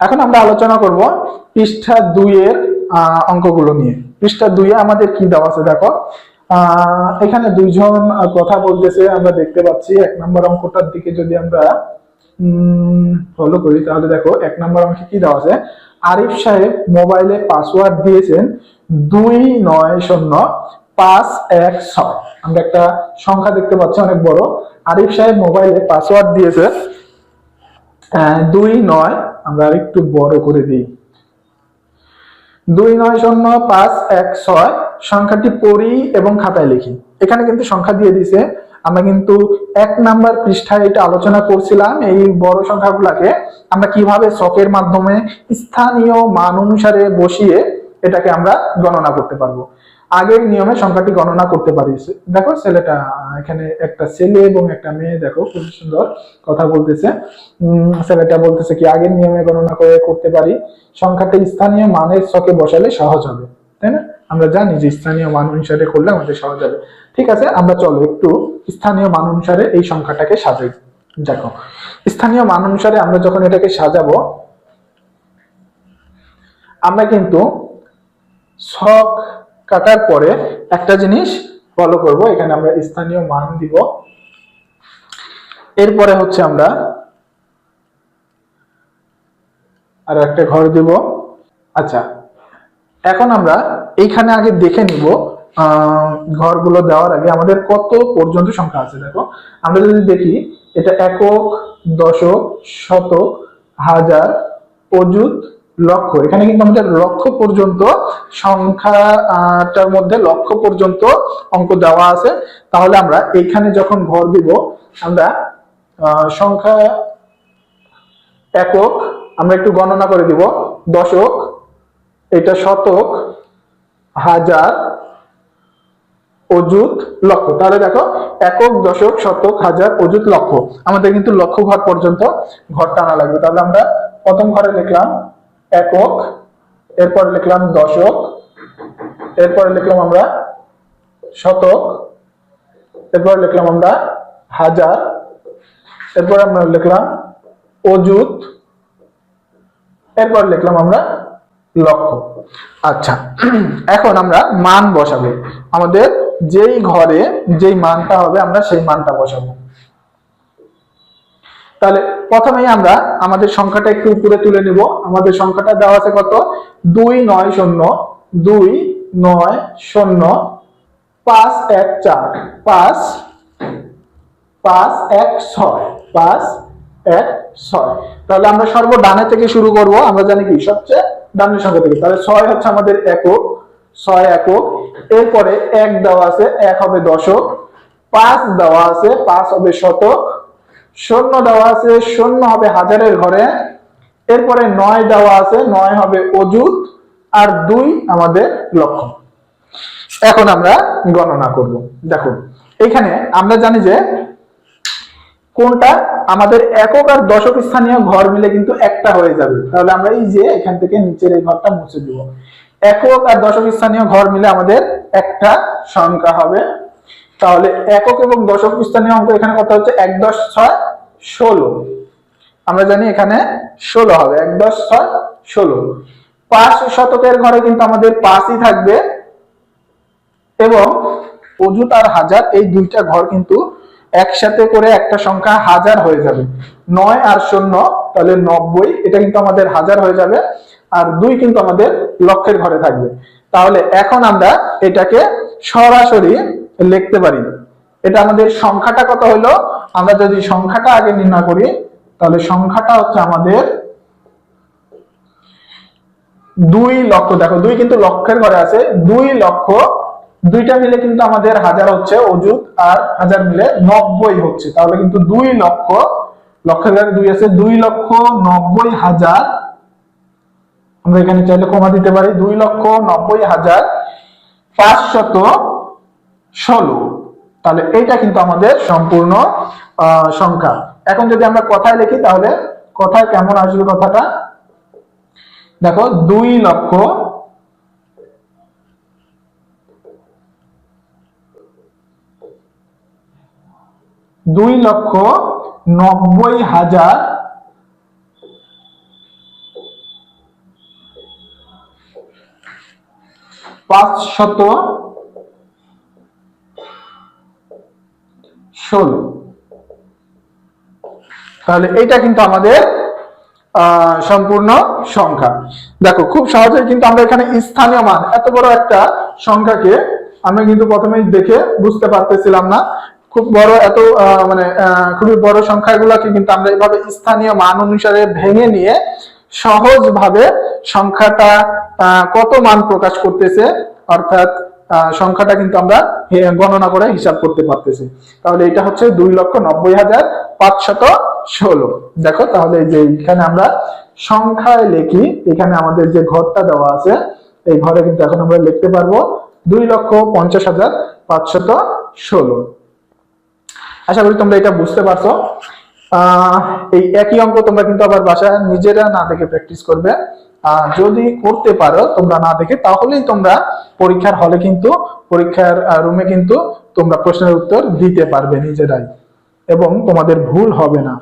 এখন আমরা আলোচনা করব পৃষ্ঠা দুইয়ের অঙ্কগুলো নিয়ে। পৃষ্ঠা দুইয়ে আমাদের কি দেওয়া আছে দেখো? এখানে দুইজন কথা বলতেছে, আমরা দেখতে পাচ্ছি এক নম্বর অঙ্কটার দিকে যদি আমরা ফলো করি, তাহলে দেখো, এক নম্বর অঙ্কে কি দেওয়া আছে? আরিফ সাহেব মোবাইলে পাসওয়ার্ড দিয়েছেন দুই নয় শূন্য পাঁচ এক ছয়। আমরা একটা সংখ্যা দেখতে পাচ্ছি, অনেক বড়। আরিফ সাহেব মোবাইলে পাসওয়ার্ড দিয়েছে দুই নয় আমরা একটু বড় করে দিই। দুই নয় শূন্য পাঁচ এক ছয়, সংখ্যাটি পড়ি এবং খাতায় লিখি। এখানে কিন্তু সংখ্যা দিয়ে দিছে। আমরা কিন্তু এক নাম্বার পৃষ্ঠায় এটা আলোচনা করছিলাম, এই বড় সংখ্যাগুলাকে। আমরা কীভাবে শখের মাধ্যমে স্থানীয় মান অনুসারে বসিয়ে এটাকে আমরা গণনা করতে পারব। আগের নিয়মে সংখ্যাটি গণনা করতে পারি দেখো ছেলেটা, এখানে একটা ছেলে এবং একটা মেয়ে, দেখো খুব সুন্দর কথা বলতেছে। ছেলেটা বলতেছে কি, আগের নিয়মে গণনা করে করতে পারি। সংখ্যাটা স্থানীয় মানের ছকে বসালে সহজ হবে, তাই না? আমরা জানি যে স্থানীয় মান অনুসারে করলে আমাদের সহজ হবে। ঠিক আছে, আমরা চলো একটু স্থানীয় মান অনুসারে এই সংখ্যাটাকে সাজাই। দেখো, স্থানীয় মান অনুসারে আমরা যখন এটাকে সাজাবো, আমরা কিন্তু ছক কাটার পরে একটা জিনিস ফলো করব। এখানে আমরা স্থানীয় মান দিব। এরপরে হচ্ছে আমরা আর একটা ঘর দিব। আচ্ছা এখন আমরা এইখানে আগে দেখে নিব ঘরগুলো দেওয়ার আগে আমাদের কত পর্যন্ত সংখ্যা আছে, দেখো। আমরা যদি দেখি, এটা একক, দশক, শতক, হাজার, অযুত লক্ষ এখানে কিন্তু আমাদের লক্ষ পর্যন্ত সংখ্যাটার মধ্যে লক্ষ পর্যন্ত অঙ্ক দেওয়া আছে। তাহলে আমরা এইখানে যখন ঘর দিব, আমরা সংখ্যা একক, আমরা একটু গণনা করে দিব। দশক, এটা শতক, হাজার, অযুত লক্ষ তাহলে দেখো, একক, দশক, শতক, হাজার, অযুত লক্ষ আমাদের কিন্তু লক্ষ ঘর পর্যন্ত ঘর টানা লাগবে। তাহলে আমরা প্রথম ঘরে লিখলাম একক, এরপর লিখলাম দশক, এরপরে লিখলাম আমরা শতক, এরপর লিখলাম আমরা হাজার, এরপর আমরা লিখলাম অযুত, এরপর লিখলাম আমরা লক্ষ। আচ্ছা এখন আমরা মান বসাবো। আমাদের যেই ঘরে যেই মানটা হবে আমরা সেই মানটা বসাবো। তাহলে প্রথমেই আমরা আমাদের সংখ্যাটা একটু উপরে তুলে নিব। আমাদের সংখ্যাটা দেওয়া আছে কত? দুই নয় শূন্য, দুই নয় শূন্য, পাঁচ এক চার, পাঁচ পাঁচ এক ছয়, পাঁচ এক ছয়। তাহলে আমরা সর্ব ডানে থেকে শুরু করব, আমরা জানি কি? সবচেয়ে ডানের সংখ্যা থেকে। তাহলে ছয় হচ্ছে আমাদের একক, ছয় একক। এরপরে এক দেওয়া আছে, এক হবে দশক, পাঁচ দেওয়া আছে, পাঁচ হবে শতক। শূন্য দেওয়া আছে, শূন্য হবে হাজারের ঘরে। এরপরে নয় দেওয়া আছে, নয় হবে অযুত, আর দুই আমাদের লক্ষ এখন আমরা গণনা করব। দেখো এখানে আমরা জানি যে কোনটা আমাদের একক আর দশক স্থানীয় ঘর মিলে কিন্তু একটা হয়ে যাবে। তাহলে আমরা এই যে এখান থেকে নিচের এই ঘরটা মুছে দিব। একক আর দশক স্থানীয় ঘর মিলে আমাদের একটা সংখ্যা হবে তাহলে একক এবং দশক স্থানীয় অঙ্ক, এখানে কত হচ্ছে? এক দশ ছয় ষোলো। আমরা জানি এখানে ষোলো হবে, এক দশ ছয় ষোলো। পাঁচ শতকের ঘরে কিন্তু আমাদের পাঁচই থাকবে এবং অযুত আর হাজার, এই দুইটা ঘর কিন্তু একসাথে করে একটা সংখ্যা হাজার হয়ে যাবে। নয় আর শূন্য, তাহলে নব্বই, এটা কিন্তু আমাদের হাজার হয়ে যাবে আর দুই কিন্তু আমাদের লক্ষের ঘরে থাকবে। তাহলে এখন আমরা এটাকে সরাসরি লিখতে পারি। এটা আমাদের সংখ্যাটা কত হলো? আমরা যদি সংখ্যাটা আগে নির্ণয় করি, তাহলে সংখ্যাটা হচ্ছে আমাদের দুই লক্ষ। দেখো, দুই কিন্তু লক্ষের ঘরে আছে। দুই লক্ষ, দুইটা মিলে কিন্তু আমাদের হাজার হচ্ছে অযুত আর হাজার মিলে নব্বই হচ্ছে। তাহলে কিন্তু দুই লক্ষ, লক্ষের ঘরে দুই আছে, দুই লক্ষ নব্বই হাজার। আমরা এখানে চাইলে কমা দিতে পারি। দুই লক্ষ নব্বই হাজার পাঁচশত ষোলো তাহলে এটা কিন্তু আমাদের সম্পূর্ণ সংখ্যা। এখন যদি আমরা কথায় লিখি, তাহলে কথায় কেমন আসবে কথাটা? দেখো, দুই লক্ষ দুই লক্ষ নব্বই হাজার পাঁচশত ষোলো তাহলে এইটা কিন্তু আমাদের সম্পূর্ণ সংখ্যা। দেখো, খুব সহজেই কিন্তু আমরা এখানে স্থানীয় মান, এত বড় একটা সংখ্যাকে আমরা কিন্তু প্রথমেই দেখে বুঝতে পারতেছিলাম না। খুব বড় এত মানে খুবই বড় সংখ্যাগুলোকে কিন্তু আমরা এভাবে স্থানীয় মান অনুসারে ভেঙে নিয়ে সহজভাবে সংখ্যাটা কত মান প্রকাশ করতেছে, অর্থাৎ সংখ্যাটা কিন্তু আমরা গণনা করে হিসাব করতে পারতেছি। তাহলে এটা হচ্ছে দুই লক্ষ নব্বই হাজার পাঁচশত ষোলো। দেখো তাহলে যে এখানে আমরা সংখ্যায় লিখি এখানে আমাদের যে ঘরটা দেওয়া আছে এই ঘরে কিন্তু এখন আমরা লিখতে পারব দুই লক্ষ পঞ্চাশ হাজার পাঁচশত ষোলো। আশা করি তোমরা এটা বুঝতে পারছ। আহ, এই একই অঙ্ক তোমরা কিন্তু আবার বাসায় নিজেরা না দেখে প্র্যাকটিস করবে। যদি করতে পারো তোমরা না দেখে, তাহলেই তোমরা পরীক্ষার হলে কিন্তু, পরীক্ষার রুমে কিন্তু তোমরা প্রশ্নের উত্তর দিতে পারবে নিজেরাই। এবং তোমাদের ভুল হবে না।